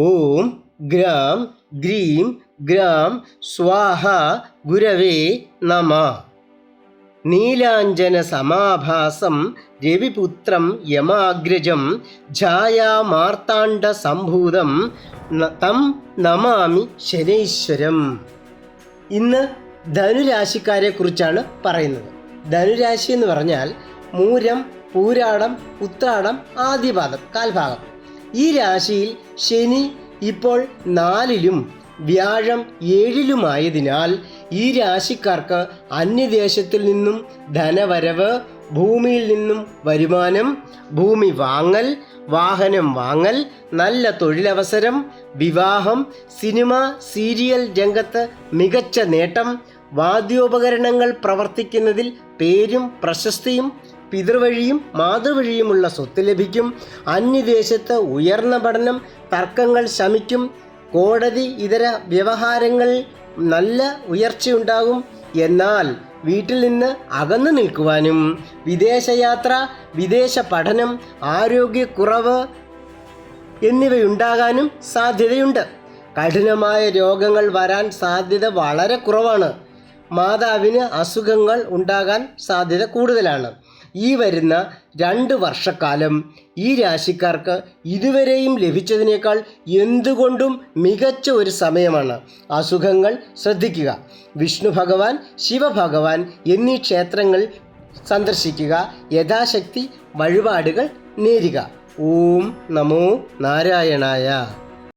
ഓം gram grime gram സ്വാഹ ഗുരവേ നമ. നീലാഞ്ജന സമാഭാസം രവിപുത്രം യമാഗ്രജം ഛായാമാർത്താണ്ഡ സംഭൂതം തം നമാമി ശനൈശ്വരം. ഇന്ന് ധനുരാശിക്കാരെ കുറിച്ചാണ് പറയുന്നത്. ധനുരാശി എന്ന് പറഞ്ഞാൽ മൂരം പൂരാടം ഉത്രാടം ആദ്യപാദം കാൽഭാഗം. ഈ രാശിയിൽ ശനി ഇപ്പോൾ നാലിലും വ്യാഴം ഏഴിലുമായതിനാൽ ഈ രാശിക്കാർക്ക് അന്യദേശത്തിൽ നിന്നും ധനവരവ് ഭൂമിയിൽ നിന്നും വരുമാനം ഭൂമി വാങ്ങൽ വാഹനം വാങ്ങൽ നല്ല തൊഴിലവസരം വിവാഹം സിനിമ സീരിയൽ രംഗത്ത് മികച്ച നേട്ടം വാദ്യോപകരണങ്ങൾ പ്രവർത്തിക്കുന്നതിൽ പേരും പ്രശസ്തിയും പിതൃവഴിയും മാതൃവഴിയുമുള്ള സ്വത്ത് ലഭിക്കും. അന്യദേശത്ത് ഉയർന്ന പഠനം തർക്കങ്ങൾ ശമിക്കും. കോടതി ഇതര വ്യവഹാരങ്ങൾ നല്ല ഉയർച്ചയുണ്ടാകും. എന്നാൽ വീട്ടിൽ നിന്ന് അകന്നു നിൽക്കുവാനും വിദേശയാത്ര വിദേശ പഠനം ആരോഗ്യക്കുറവ് എന്നിവയുണ്ടാകാനും സാധ്യതയുണ്ട്. കഠിനമായ രോഗങ്ങൾ വരാൻ സാധ്യത വളരെ കുറവാണ്. മാതാവിന് അസുഖങ്ങൾ ഉണ്ടാകാൻ സാധ്യത കൂടുതലാണ്. ഈ വരുന്ന രണ്ട് വർഷക്കാലം ഈ രാശിക്കാർക്ക് ഇതുവരെയും ലഭിച്ചതിനേക്കാൾ എന്തുകൊണ്ടും മികച്ച ഒരു സമയമാണ്. അസുഖങ്ങൾ ശ്രദ്ധിക്കുക. വിഷ്ണു ഭഗവാൻ ശിവഭഗവാൻ എന്നീ ക്ഷേത്രങ്ങൾ സന്ദർശിക്കുക. യഥാശക്തി വഴിപാടുകൾ നേരുക. ഓം നമോ നാരായണായ.